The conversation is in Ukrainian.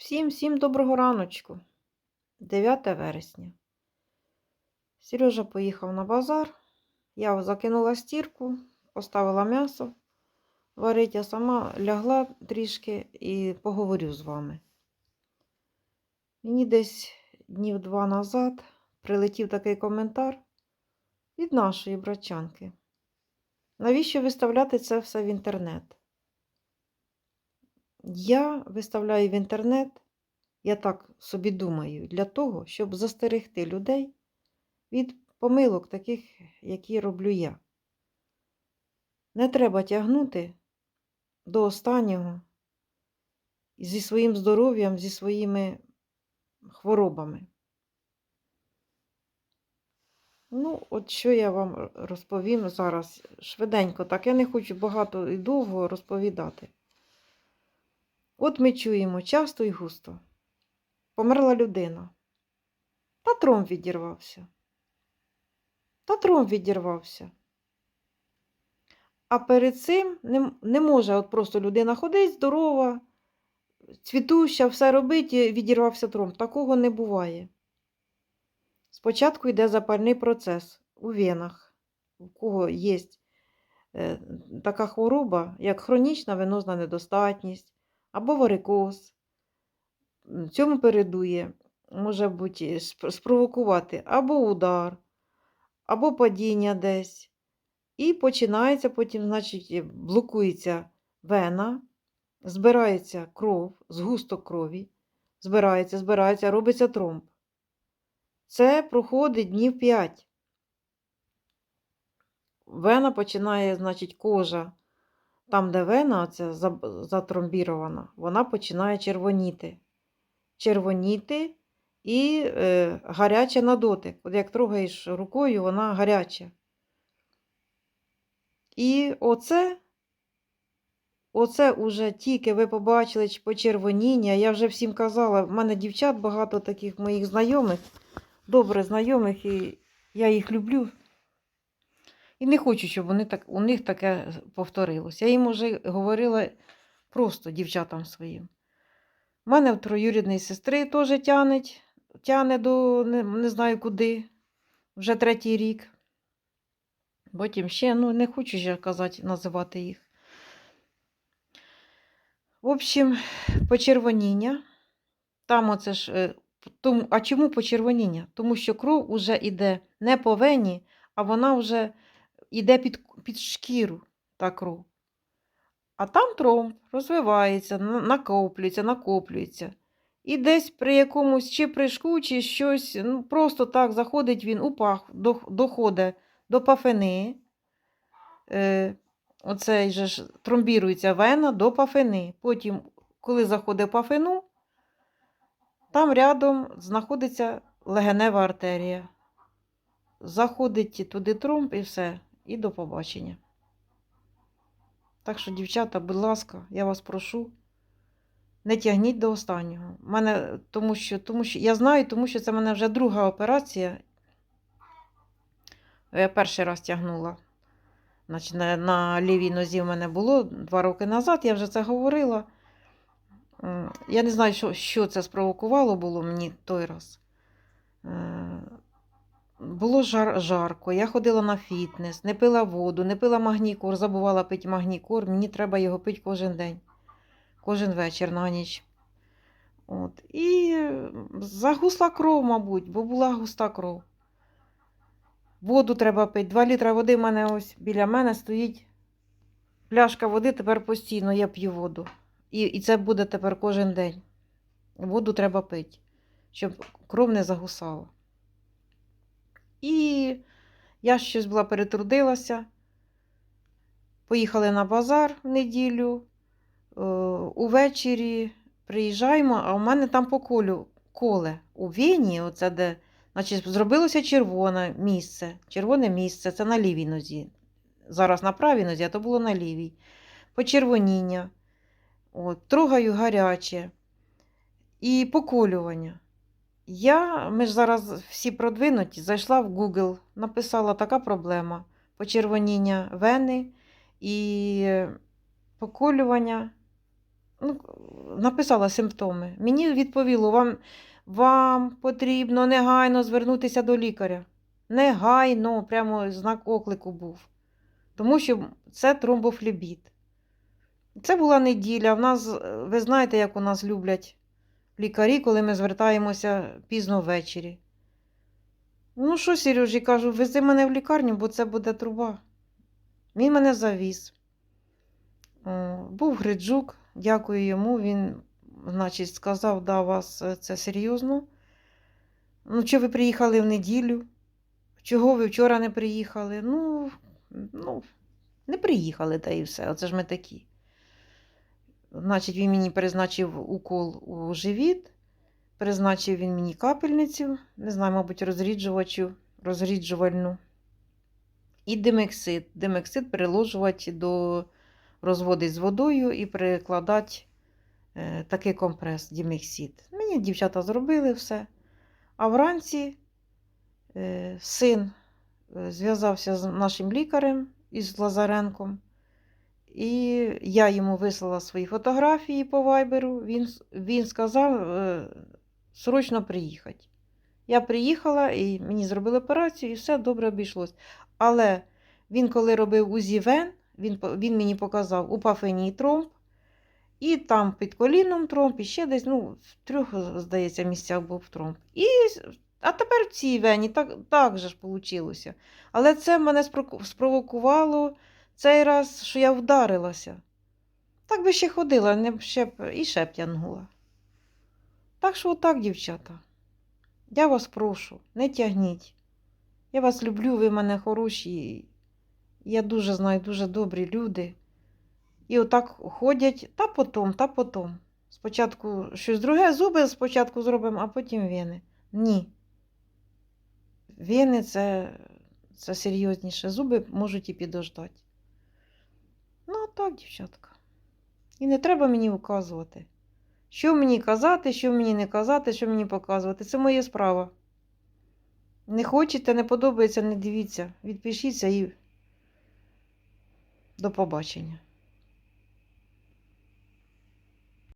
Всім всім доброго раночку. 9 вересня. Сережа поїхав на базар. Я закинула стірку, поставила м'ясо варить, а сама лягла трішки і поговорю з вами. Мені десь днів два назад прилетів такий коментар від нашої братчанки. Навіщо виставляти це все в інтернет? Я виставляю в інтернет, я так собі думаю, для того, щоб застерегти людей від помилок, таких, які роблю я. Не треба тягнути до останнього зі своїм здоров'ям, зі своїми хворобами. Ну, от що я вам розповім зараз швиденько, так я не хочу багато і довго розповідати. От ми чуємо часто і густо. Померла людина. Та тром відірвався. Та тром відірвався. А перед цим не, не може от просто людина ходить здорова, цвітуща, все робить, і відірвався тром. Такого не буває. Спочатку йде запальний процес у венах, у кого є е, така хвороба, як хронічна венозна недостатність або варикоз. Цьому передує, може бути, спровокувати або удар, або падіння десь. І починається потім, значить, блокується вена, збирається кров, згусток крові, збирається, збирається, робиться тромб. Це проходить днів 5. Вена починає, значить, кожа, там, де вена оця затромбірована, вона починає червоніти. Червоніти і е, гаряча на дотик. От як трогаєш рукою, вона гаряча. І оце, оце уже тільки ви побачили почервоніння. Я вже всім казала, в мене дівчат багато таких моїх знайомих, добре знайомих, і я їх люблю. І не хочу, щоб вони так, у них таке повторилось. Я їм вже говорила просто дівчатам своїм. У мене троюрідної сестри теж тянеть, тяне до не, не знаю куди, вже третій рік. Потім ще, ну, не хочу я казати, називати їх. В общем, почервоніння. Там оце ж. е, а чому почервоніння? Тому що кров уже йде не по вені, а вона вже йде під, під шкіру та кров. А там тромб розвивається, накоплюється, накоплюється. І десь при якомусь чи прыжку, чи щось, ну просто так заходить він у пах, дох- доходить до пафини. Е, оцей же ж тромбірується вена до пафини. Потім, коли заходить в пафину, там рядом знаходиться легенева артерія. Заходить туди тромб і все, і до побачення. Так що, дівчата, будь ласка, я вас прошу, не тягніть до останнього. Мене, тому, що, тому що, я знаю, тому що це в мене вже друга операція. Я перший раз тягнула. Значить, на, на лівій нозі в мене було два роки назад, я вже це говорила. Я не знаю, що, що це спровокувало було мені той раз. Було жар, жарко, я ходила на фітнес, не пила воду, не пила магнікор, забувала пити магнікор, мені треба його пити кожен день, кожен вечір на ніч. От. І загусла кров, мабуть, бо була густа кров. Воду треба пити. Два літра води в мене ось біля мене стоїть пляшка води, тепер постійно я п'ю воду. І, і це буде тепер кожен день. Воду треба пити, щоб кров не загусала. І я щось була перетрудилася. Поїхали на базар в неділю. Е, Увечері приїжджаємо, а у мене там по колю коле у вені, оце де, значить, зробилося червоне місце. Червоне місце, це на лівій нозі. Зараз на правій нозі, а то було на лівій. Почервоніння. От, трогаю гаряче. І поколювання. Я, ми ж зараз всі продвинуті, зайшла в Google, написала така проблема: почервоніння вени і е, поколювання ну, написала симптоми. Мені відповіло, вам, вам потрібно негайно звернутися до лікаря. Негайно, прямо знак оклику був. Тому що це тромбофлебіт. Це була неділя. В нас, е, ви знаєте, як у нас люблять лікарі, коли ми звертаємося пізно ввечері. Ну що, Сережі, кажу, вези мене в лікарню, бо це буде труба. Він мене завіз. Був Гриджук, дякую йому. Він, значить, сказав, да, вас е, це серйозно. Ну, чи ви приїхали в неділю? Чого ви вчора не приїхали? Ну, ну не приїхали, та і все. Оце ж ми такі. Значить, він мені призначив укол у живіт, призначив він мені капельницю, не знаю, мабуть, розріджувачу, розріджувальну. І димексид. Димексид переложувати до розводить з водою і прикладати е, такий компрес дімексид. Мені дівчата зробили все. А вранці е, син е, зв'язався з нашим лікарем із Лазаренком. І я йому вислала свої фотографії по вайберу. Він, він сказав е, срочно приїхати. Я приїхала і мені зробили операцію, і все добре обійшлось. Але він, коли робив УЗІ вен, він, він мені показав у пафеній тромб, і там під коліном тромб, і ще десь, ну, в трьох, здається, місцях був тромб. І, а тепер в цій вені так, так же ж вийшло. Але це мене спровокувало цей раз, що я вдарилася. Так би ще ходила, не б ще б і ще тягнула. Так що отак, дівчата. Я вас прошу, не тягніть. Я вас люблю, ви мене хороші. Я дуже знаю, дуже добрі люди. І отак ходять та потом, та потом. Спочатку щось друге, зуби спочатку зробимо, а потім вени. Ні. Вени це, це серйозніше. Зуби можуть і підождати. Так, дівчатка. І не треба мені указувати. Що мені казати, що мені не казати, що мені показувати. Це моя справа. Не хочете, не подобається, не дивіться. Відпишіться і до побачення.